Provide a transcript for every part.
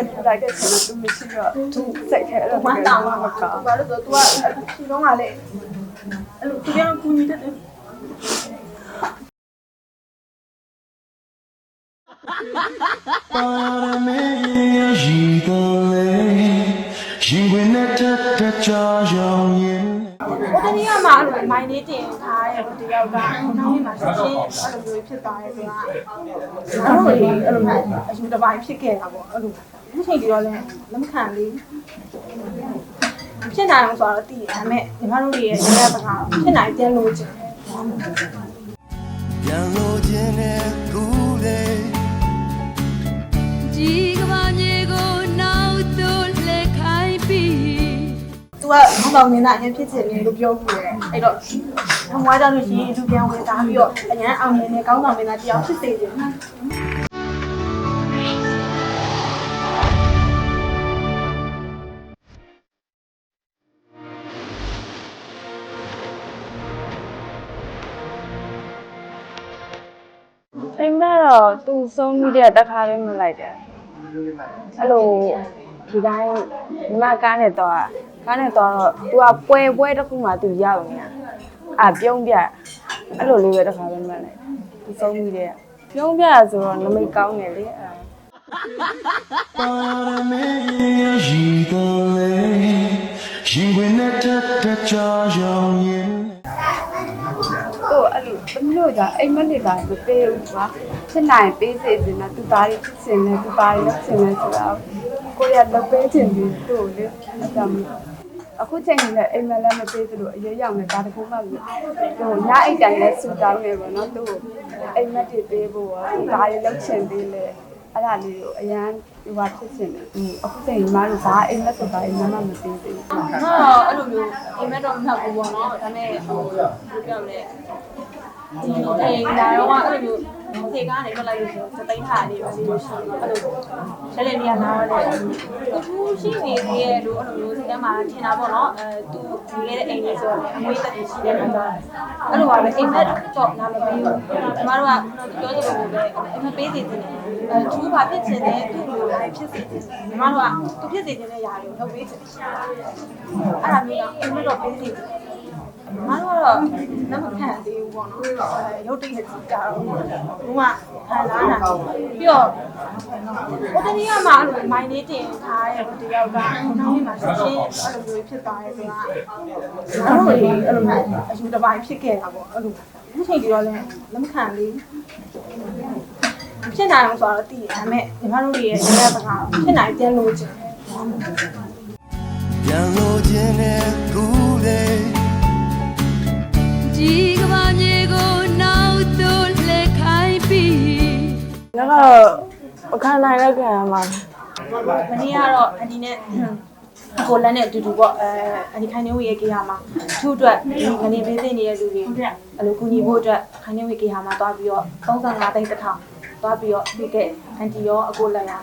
အတွက်လိုက်တဲ့ချိန်မှာသူမရှိတော့သူစိတ်ထဲအဲ့လိုဝမ်းတောင်းမှာမှာမကောင်းဘာလို့ဆိုတော့ तू ကဖြီတော့ကလည်းအဲ့လိုသူကကူညီတတ်တယ်ပါရမေရှိတော်လေရှင်ခွင်နဲ့တက်တက်ကြရောင်ရင်ဟိုတနည်းကမှအဲ့လိုမိုင်းလေးတင်ထားရဲ့ဟိုတယောက်ကနောက်နေ့မှာရှင်းရှင်းအဲ့လိုမျိုးဖြစ်သွားတယ်ဆိုတာအဲ့လိုလေးအဲ့လိုမျိုးအယူတစ်ပိုင်းဖြစ်ခဲ့တာပေါ့အဲ့လို ဒီချိန်ဒီတော့လည်းလက်မခံလေးဖြစ်နိုင်အောင်ဆိုတော့တည်ဒါပေမဲ့ညီမတို့တွေရဲ့ရဲပကားဖြစ်နိုင်ပြန်လို့ချင်ပြန်လို့ခြင်းနဲ့ကူလေဒီကဘာမြေကိုနောက်တော့လက်ခိုင်းပြီးသူကခေါင်းဆောင်နေတာအရင်ဖြစ်ချင်တယ်လို့ပြောခုတယ်အဲ့တော့ဘဝကြောင့်လို့ရှိရင်သူပြန်ဝင်သားပြီးတော့အရင်အောင်မြင်တဲ့ခေါင်းဆောင်နေတာတရားဖြစ်စေတယ် တော့သူဆုံးပြီးတဲ့တခါပဲမလိုက်တယ်အဲ့လိုဒီတိုင်းညီမကားနဲ့တော့ကားနဲ့တော့သူကပွဲပွဲတစ်ခုမှသူရောက်နေတာအာပြုံးပြအဲ့လိုလေးပဲတခါပဲမလိုက်တယ်သူဆုံးပြီးတဲ့ပြုံးပြဆိုတော့နမိတ်ကောင်းတယ်လေအဲ့ဒါပါရမေရှိတော်လေရှင်ခွင်နဲ့တက်တက်ကြရောင်ရင်သူ့ အဲ့လိုသမီးတို့ကအိမ်မက်တွေကမပေးဘူးကွာဖြစ်နိုင်ပေးစေချင်တာသူသားတွေဖြစ်စင်တယ်သူသားတွေလုပ်စင်တယ်ဆိုတော့ကိုရလုပ်ပေးချင်ပြီးသူ့ကိုလေအတမ်းအခုချိန်ကြီးလည်းအိမ်မက်လည်းမပေးသလိုအရေးရောက်နေတာတကူမှမဟိုညအိတ်တိုင်းလည်းစူတောင်းနေပါတော့သူ့ကိုအိမ်မက်တွေပေးဖို့ရောသူသားတွေလုပ်ချင်သေးလေအဲ့ဒါလေးကိုအရန်ဒီဟာဖြစ်ချင်တယ်အခုချိန်ညီမတို့ဘာအိမ်မက်ဆိုတာအိမ်မက်မှမပေးသေးဘူးငါတော့အဲ့လိုမျိုးအိမ်မက်တော့မဟုတ်ဘူးပေါ့နော်ဒါပေမဲ့ဟိုဘယ်ပြောလဲဒီ အိမ်လာတော့အဲ့လိုမျိုးသေကားနေထွက်လိုက်လို့ဆိုတော့သိန်းထားနေပါလိမ့်လို့ရှိရင်အဲ့လိုချက်လက်နေရနာတော့လေသူရှိနေသေးရဲ့လို့အဲ့လိုမျိုးစိတ်ထဲမှာထင်တာပေါ့နော်အဲသူဒီခဲ့တဲ့အိမ်လေးဆိုတော့အမွေးသက်ရှိတဲ့ခါကျအဲ့လိုပါပဲအိမ်မက်တော့နာမပေးဘူးကျမတို့ကပြောသလိုပဲအိမ်မက်ပေးစီတယ်အဲသူဘာဖြစ်ချင်လဲသူ့လိုလည်းဖြစ်စီတယ်ကျမတို့ကသူဖြစ်စီတဲ့နေရာတွေကိုလုပ်ပေးချင်တယ်အဲ့ဒါမျိုးတော့အိမ်မက်တော့ပေးစီတယ် မတို့ကတော့လက်မခံသေးဘူးပေါ့နော်အဲရုပ်တရက်ကြီးကြတော့ဘူးကခံလာတာပြီးတော့ဟိုတနည်းကမှအဲ့လိုမိုင်းလေးတင်ထားရဲ့ဟိုတယောက်ကနောက်နေ့မှာရှင်းရှင်းအဲ့လိုမျိုးဖြစ်သွားတယ်ဆိုတာအဲ့လိုလေးအဲ့လိုမျိုးအယူတစ်ပိုင်းဖြစ်ခဲ့တာပေါ့အဲ့လိုဒီချိန်ဒီတော့လည်းလက်မခံသေးဘူးဖြစ်နိုင်အောင်ဆိုတော့တည်ဒါပေမဲ့ညီမတို့တွေရဲ့ရဲပကားဖြစ်နိုင်ပြန်လို့ချင်ပြန်လို့ခြင်းနဲ့ နောက်တော့အခမ်းနိုင်လည်းခံရမှာမနေ့ကတော့အန်ဒီနဲ့ကိုလန်းနဲ့အတူတူပေါ့အဲအန်ဒီခိုင်နေဝေရဲ့ကေဟာမှာသူ့အတွက်ဒီငနေပေးသိနေတဲ့လူတွေအဲ့လိုကူညီဖို့အတွက်ခိုင်နေဝေကေဟာမှာတွားပြီးတော့35သိန်းတစ်ထောင်တွားပြီးတော့ပြီးခဲ့အန်တီရောအကိုလည်းရတယ်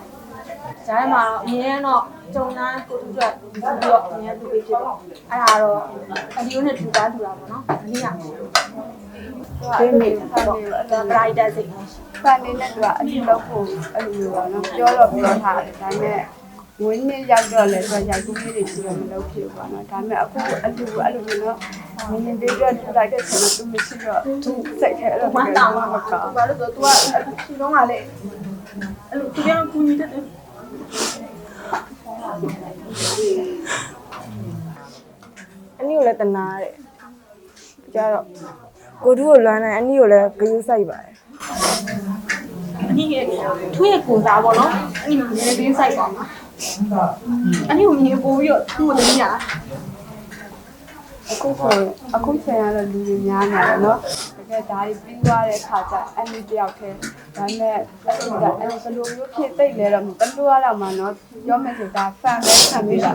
။ဂျားထဲမှာတော့အရင်ကတော့ဂျုံနာကိုတူအတွက်ပြီးတော့အရင်တူပေးဖြစ်တယ်။အဲ့ဒါတော့အန်တီရောနဲ့တူတာတူတာပေါ့နော်။မနေ့က ပေးမိဟုတ်တော့အဲ့ဒါ brighter စိတ်နဲ့ရှိဖန်နေတဲ့သူကအလုပ်လုပ်ဖို့အဲ့လိုမျိုးပေါ့နော်ပြောတော့ပြောထားတယ်ဒါပေမဲ့ဝင်းနေရောက်တော့လေဆိုရိုက်ကူးလေးတွေပြီးတော့မလုပ်ဖြစ်ဘူးပေါ့နော်ဒါပေမဲ့အခုအလူအဲ့လိုမျိုးနော်ငင်းသေးတော့လိုက်တဲ့ချိန်မှာသူမရှိတော့သူစိတ်ထဲအဲ့လိုဝမ်းတောင်းမှာမကောင်းဘာလို့ဆိုတော့ तू ကဖြီတော့ကလည်းအဲ့လိုသူကကူညီတတ်တယ်အနည်းကိုလည်းတနာတယ်ကြတော့ ကိုတူကိုလွမ်းနိုင်အနည်းကိုလည်းဂရုစိုက်ပါတယ်အနည်းရဲ့ထွေးရဲ့ကိုစားပေါ့နော်အနည်းမြင်သေးစိုက်ပါမှာအနည်းကိုမြင်ပို့ပြီးတော့သူ့ကိုလည်းညာအခုဆိုအခုချိန်ရတော့လူတွေများနေတယ်နော် တကယ်ဒါတွေပြီးသွားတဲ့ခါကျအနည်းတယောက်တည်းဒါနဲ့အဲ့ဒီကအဲ့လိုဘယ်လိုမျိုးဖြစ်သိလဲတော့ဘယ်လိုရတော့မှနော်ပြောမယ်ဆိုတာဖန်ပဲခံပြီးတာ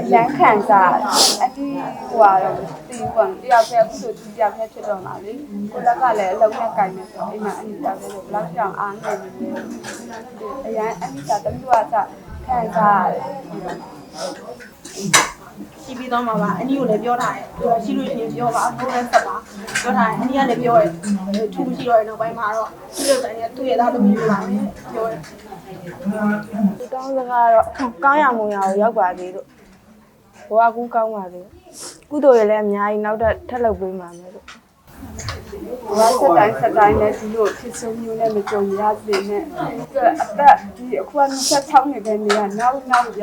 အရန်ခံစားအတီးဟိုကတော့တီးပေါ့တယောက်တည်းအခုဆိုသူတယောက်တည်းဖြစ်တော့မှာလေကိုလက်ကလည်းအလုံးနဲ့ကြိုင်နေဆိုအိမ်မှာအနည်းတယောက်တည်းလို့ဘယ်လောက်ကြောင်အားနေနေလဲအရန်အနည်းကတမျိုးအစခံစားရတယ် ရှိပြီးတော့မှာပါအနီကိုလည်းပြောထားတယ်ပြောရှိလို့ရှိရင်ပြောပါဘိုးလည်းဆက်ပါပြောထားတယ်အနီကလည်းပြောတယ်ထူးရှိတော့နောက်ပိုင်းမှာတော့သူ့ရဲ့တိုင်းကသူ့ရဲ့သားသမီးတွေပါမယ်ပြောတယ်ဒီကောင်းစကားတော့ကောင်းရမွန်ရကိုရောက်ပါသေးလို့ဘဝကူးကောင်းပါသေးကုသိုလ်ရလည်းအများကြီးနောက်ထပ်ထပ်လုပ်ပေးပါမယ်လို့ ဘာဆက်တိုင်းဆက်တိုင်းလည်းဒီလိုဖြစ်ဆုံးမျိုးနဲ့မကြုံရစေနဲ့သူအသက်ဒီအခုက26နေတဲ့နေကနောက်နောက်ရ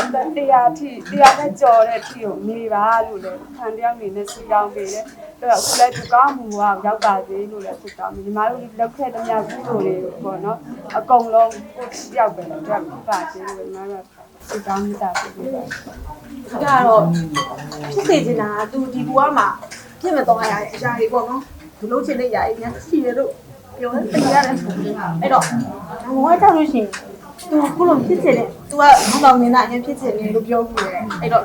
အသက်100ထိ100နဲ့ကျော်တဲ့အထိကိုနေပါလို့လည်းခံတယောက်နေနဲ့စီကောင်းပေးတယ်အဲ့တော့အခုလည်းဒီကောင်းမှုကရောက်ပါသေးလို့လည်းဖြစ်တော့ညီမတို့လောက်ခဲ့တဲ့များကုသိုလ်တွေကိုပေါ့နော်အကုန်လုံးကိုတယောက်ပဲအတွက်ပါသေးလို့ညီမတို့စီကောင်းမိတာဖြစ်ပြီးပါဒါကတော့ဖြစ်စေချင်တာကသူဒီဘူကမှာပြည့်မသွားရတဲ့အရာတွေပေါ့နော် ဒီလိုချင်တဲ့အရာတွေများရှိတယ်လို့ပြောတယ်သိရတယ်အဲ့တော့ငွားကြောက်လို့ရှိရင်သူခုလိုဖြစ်ချင်တယ်သူကဘောင်းတော်မင်းသားအရင်ဖြစ်ချင်တယ်လို့ပြောဘူးလေအဲ့တော့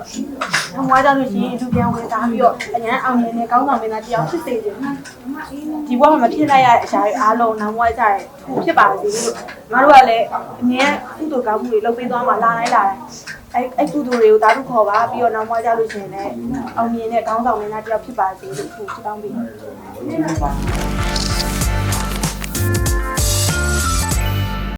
ငွားကြောက်လို့ရှိရင်သူပြန်ဝင်သားပြီးတော့အញ្ញမ်းအောင်မြင်တဲ့ကောင်းဆောင်မင်းသားတရားဖြစ်စေချင်တယ်ဒီဘဝမှာမဖြစ်လိုက်ရတဲ့အရာတွေအားလုံးနောက်ဘဝကြရဲသူဖြစ်ပါစေလို့ငါတို့ကလည်းအငင်းကုသိုလ်ကောင်းမှုတွေလုပ်ပေးသွားမှလာလိုက်လာတယ် အဲ့အဲ့ကုသိုလ်တွေကိုတာတုခေါ်ပါပြီးတော့နောက်မှကြလို့ရှိရင်လည်းအောင်မြင်တဲ့ကောင်းဆောင်မင်းသားတယောက်ဖြစ်ပါစေလို့သူတောင်းပေးတယ်